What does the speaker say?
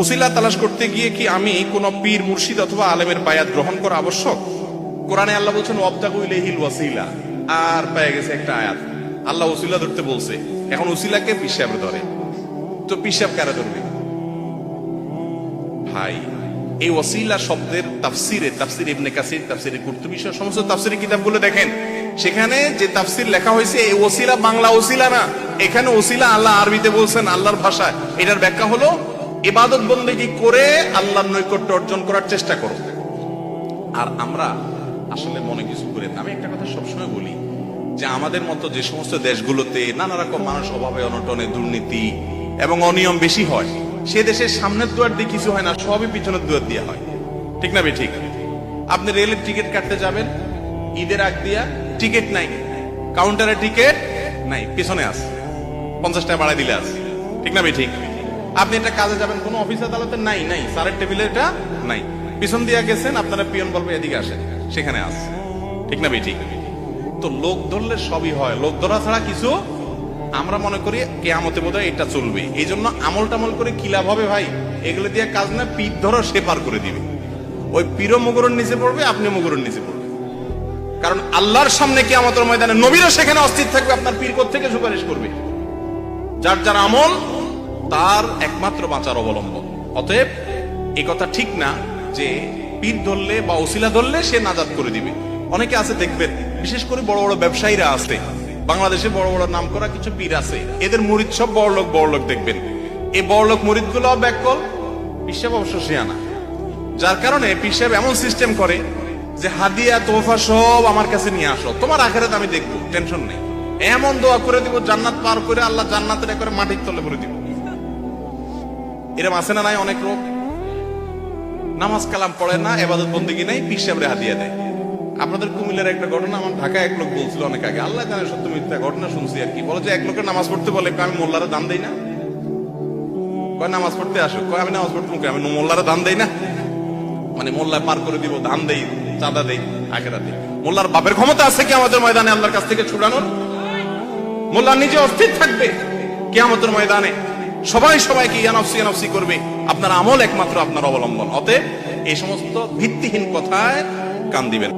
উসিলা তালাশ করতে গিয়ে কি আমি কোন পীর, মুর্শিদ অথবা আলেমের বায়াত গ্রহণ করা আবশ্যক? কোরআনে আল্লাহ বলছেন ওয়াসিলা। আর পেয়ে গেছে একটা আয়াত। আল্লাহ উসিলা ধরতে বলছে, এখন উসিলাকে পিসাবে ধরে। তো পিসাব কারা ধরবে? ভাই, এই ওসিলা শব্দের তাফসিরে, তাফসির ইবনে কাসির, তাফসিরে কুর্তুবী সমস্ত তাফসিরের কিতাবগুলো দেখেন। সেখানে যে তাফসির লেখা হয়েছে, এই ওসিলা বাংলা ওসিলা না। এখানে ওসিলা আল্লাহ আরবিতে বলছেন, আল্লাহর ভাষায়। এটার ব্যাখ্যা হলো ইবাদত বন্দেগী করে আল্লাহর নৈকট্য অর্জন করার চেষ্টা করো? আর আমরা আসলে মনে কিছু করে। আমি একটা কথা সবসময় বলি যে আমাদের মতো যে সমস্ত দেশগুলোতে নানা রকম মানুষ অভাবে অনটনে দুর্নীতি এবং অনিয়ম বেশি হয়, সে দেশের সামনের দুয়ার দিয়ে কিছু হয় না, সবই পিছনের দুয়ার দিয়ে হয়। ঠিক না ঠিক। আপনি রেলের টিকিট কাটতে যাবেন, ঈদের আগ দিয়া টিকিট নাই, কাউন্টারে টিকিট নাই, পিছনে আস, পঞ্চাশ টাকা বাড়াই দিলে আস। ঠিক না ঠিক। আপনি একটা কাজে যাবেন, কোনো অফিস আদালতে নাই নাই। স্যারের টেবিলে এটা নাই। পিছন দিয়ে গেছেন, আপনারা পিয়ন বলবে এদিকে আসেন। সেখানে আস ঠিক না বে ঠিক তো লোক ধরলে সবই হয়। লোক ধরা ছাড়া কিছু আমরা মনে করি কেয়ামতে বোধ এটা চলবে। এই জন্য আমল টামল করে কি লাভ হবে ভাই? এগুলো দিয়ে কাজ না, পিঠ ধরো, সে পার করে দিবে। ওই পীরও মুগুরের নিচে পড়বে আপনি মুগুরের নিচে পড়বে কারণ আল্লাহর সামনে কি আমাদের ময়দানে নবীরও সেখানে অস্থির থাকবে, আপনার পীর থেকে সুপারিশ করবে? যার যার আমল তার একমাত্র বাঁচার অবলম্বন। অতএব, এই কথা ঠিক না যে পীর ধরলে বা ওসিলা ধরলে সে নাজাদ করে দিবে। অনেকে আছে, দেখবেন, বিশেষ করে বড় বড় ব্যবসায়ীরা আছে। বাংলাদেশে বড় বড় নাম করা কিছু পীর আছে। এদের মুরিদ সব বড় লোক বড় লোক দেখবেন। এই বড় লোক মুরিদগুলো ব্যাকল, পিসাব অবশ্য শিয়ানা যার কারণে পিসাব এমন সিস্টেম করে যে, হাদিয়া তোফা সব আমার কাছে নিয়ে আসো। তোমার আখেরাত আমি দেখব, টেনশন নেই। এমন দোয়া করে দিব, জান্নাত পার করে আল্লাহ জান্নাতের করে মাটির তলে করে দিব। এরম আছে না নাই অনেক লোক? নামাজ কালাম পড়ে না, এবাদত বন্দিগি নেই পিসাবরে হাদিয়া দেয় আপনাদের কুমিল্লার একটা ঘটনা, আমার ঢাকায় এক লোক বলছিল অনেক আগে, আল্লাহ জানে সত্য মিথ্যা ঘটনা শুনছি আর কি। বলে যে এক লোকের নামাজ পড়তে বলে আমি মোল্লারে দান দেই না? কয়, নামাজ পড়তে আসো। কয়, আমি নামাজ পড়তে মুখে, আমি মোল্লারে দান দেই না? মানে মোল্লা পার করে দিব ধান দেই, চাঁদা দেই, আখেরা দেই। মোল্লার বাপের ক্ষমতা আছে কি আমাদের ময়দানে আল্লাহর কাছ থেকে ছুটানোর মোল্লা নিজে অস্থির থাকবে কে আমাদের ময়দানে। সবাই সবাইকে ইয়ানফসি ইয়ানফসি করবে। আপনার আমল একমাত্র আপনার অবলম্বন। অতএব এই সমস্ত ভিত্তিহীন কথায় কান দিবেন।